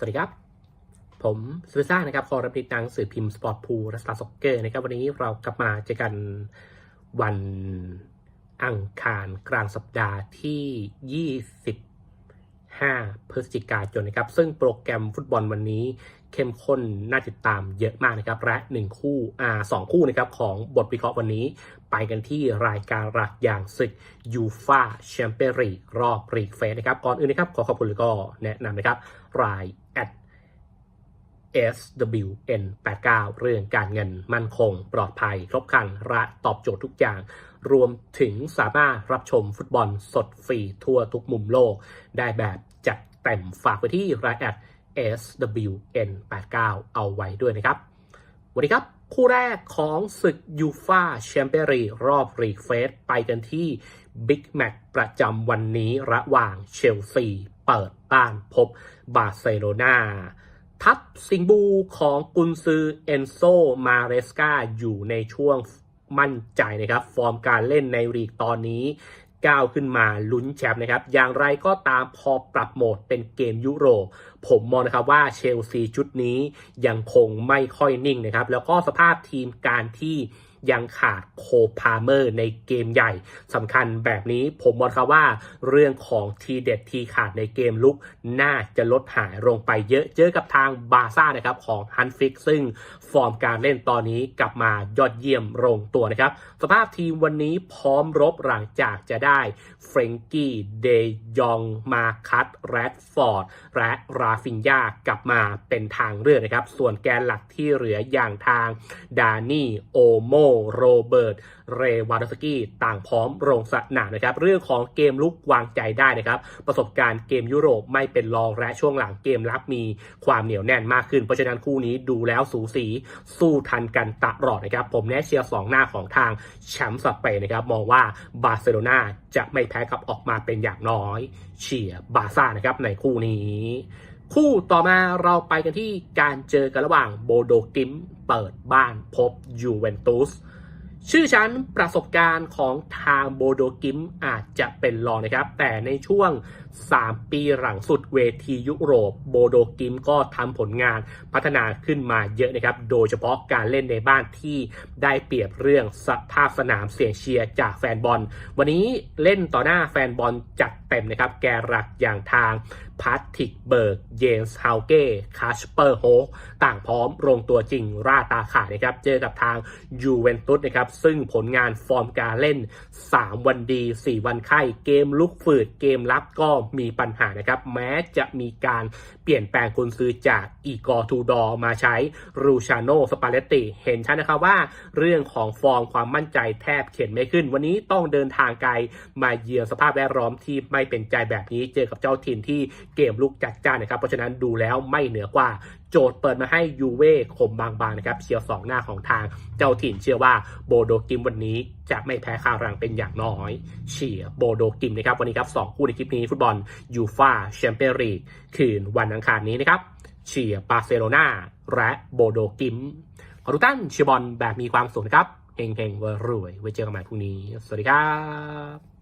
สวัสดีครับ ผมสุริซ่านะครับคอรับนิดนังสื่อพิมพ์สปอร์ตพูลและสตาร์สกเกอร์นะครับ วันนี้เรากลับมาเจอกันวันอังคารกลางสัปดาห์ที่ 5 พฤศจิกายนนะครับ ซึ่งโปรแกรมฟุตบอลวันนี้เข้มข้นน่าติดตามเยอะมากนะครับ และ 1 คู่อ่าสองคู่นะครับของบทวิเคราะห์วันนี้ ไปกันที่รายการหลักอย่างศึกยูฟาแชมเปี้ยนลีกรอบรีกเฟสนะครับ ก่อนอื่นนะครับ ขอขอบคุณแล้วก็แนะนำนะครับรายแอด SWN 89 เรื่องการเงินมั่นคง ปลอดภัย ครบครันและตอบโจทย์ทุกอย่าง รวมถึงสามารถรับชมฟุตบอลสดฟรีทั่วทุกมุมโลก ได้แบบจัดเต็มฝากไปที่รายแอด SWN 89 เอาไว้ด้วยนะครับ วันนี้ครับ คู่แรกของศึกยูฟาแชมเปี้ยนลีกรอบรีเฟสไปกันที่บิ๊กแมตช์ประจำวันนี้ระหว่างเชลซีเปิดบ้านพบบาร์เซโลนาทัพสิงบูของกุนซือเอนโซมาเรสกาอยู่ในช่วง มั่นใจนะครับ ฟอร์มการเล่นในลีกตอนนี้ก้าวขึ้นมาลุ้นแชมป์นะครับ อย่างไรก็ตามพอปรับโหมดเป็นเกมยุโรป ผมมองนะครับว่าเชลซีชุดนี้ยังคงไม่ค่อยนิ่งนะครับ แล้วก็สภาพทีมการที่ ยังขาดโคพาเมอร์ในเกมใหญ่สำคัญแบบนี้ผมมองครับว่า เรื่องของทีเด็ดทีขาดในเกมลุกน่าจะลดหายลงไปเยอะเจอกับทางบาซ่านะครับของฮันฟิกซึ่งฟอร์มการเล่นตอนนี้กลับมายอดเยี่ยมลงตัวนะครับ สภาพทีมวันนี้พร้อมรบหลังจากจะได้เฟรงกี้เดยองมาคัตแรดฟอร์ดและราฟินยากลับมาเป็นทางเลือกนะครับ ส่วนแกนหลักที่เหลืออย่างทางดานี่โอโมโรเบิร์ต เรวาดสกี้ต่างพร้อมลงสนามนะครับ เรื่องของเกมลุกวางใจได้นะครับ ประสบการณ์เกมยุโรปไม่เป็นรองและช่วงหลังเกมรับมีความเหนียวแน่นมากขึ้น เพราะฉะนั้นคู่นี้ดูแล้วสูสีสู้ทันกันตลอดนะครับ ผมแน่เชียร์สองหน้าของทางแชมป์สเปนนะครับ มองว่าบาร์เซโลนาจะไม่แพ้กับออกมาเป็นอย่างน้อย เชียร์บาร์ซ่านะครับในคู่นี้ คู่ต่อมาเราไปกันที่การเจอกันระหว่างโบโดกิมเปิดบ้านพบยูเวนตุสชื่อชั้นประสบการณ์ของทางโบโดกิมอาจจะเป็นรองนะครับ แต่ในช่วง3 ปีหลังสุดเวทียุโรป โบโดกิมก็ทำผลงานพัฒนาขึ้นมาเยอะนะครับ โดยเฉพาะการเล่นในบ้านที่ได้เปรียบเรื่องสภาพสนามเสียงเชียร์จากแฟนบอล วันนี้เล่นต่อหน้าแฟนบอลจัดเต็มนะครับ แกหลักอย่างทางพาทิกเบิร์ก เยนส์ฮาวเก้ คาสเปอร์โฮต่างพร้อมลงตัวจริงราตาขาดนะครับ เจอกับทางยูเวนตุสนะครับ ซึ่งผลงานฟอร์มการเล่น 3 วันดี 4 วันไข้ เกมลุกฝืด เกมรับก็มีปัญหานะครับ แม้จะมีการเปลี่ยนแปลงกุนซือจากอีกอร์ทูดอมาใช้รูชาโนสปาเลตติเห็นชัดนะครับว่า เรื่องของฟอร์มความมั่นใจแทบเข็นไม่ขึ้น วันนี้ต้องเดินทางไกลมาเยือนสภาพแวดล้อมที่ไม่เป็นใจแบบนี้เจอกับเจ้าถิ่นที่เกมลุกจัดจ้านนะครับ เพราะฉะนั้นดูแล้วไม่เหนือกว่าโจทย์เปิดมาให้ยูเว่คมบางๆนะครับเชียร์สองหน้าของทางเจ้าถิ่นเชื่อว่าโบโดกิมวันนี้จะไม่แพ้ข้ารังเป็นอย่างน้อย เชียร์โบโดกิมนะครับวันนี้ครับสองคู่ในคลิปนี้ฟุตบอลยูฟาแชมเปี้ยนลีกคืนวันอังคารนี้นะครับเชียร์บาร์เซโลนาและโบโดกิมขอทุกท่านเชียร์บอลแบบมีความสุขนะครับเฮงๆรวยๆไว้เจอกันใหม่พรุ่งนี้ สวัสดีครับ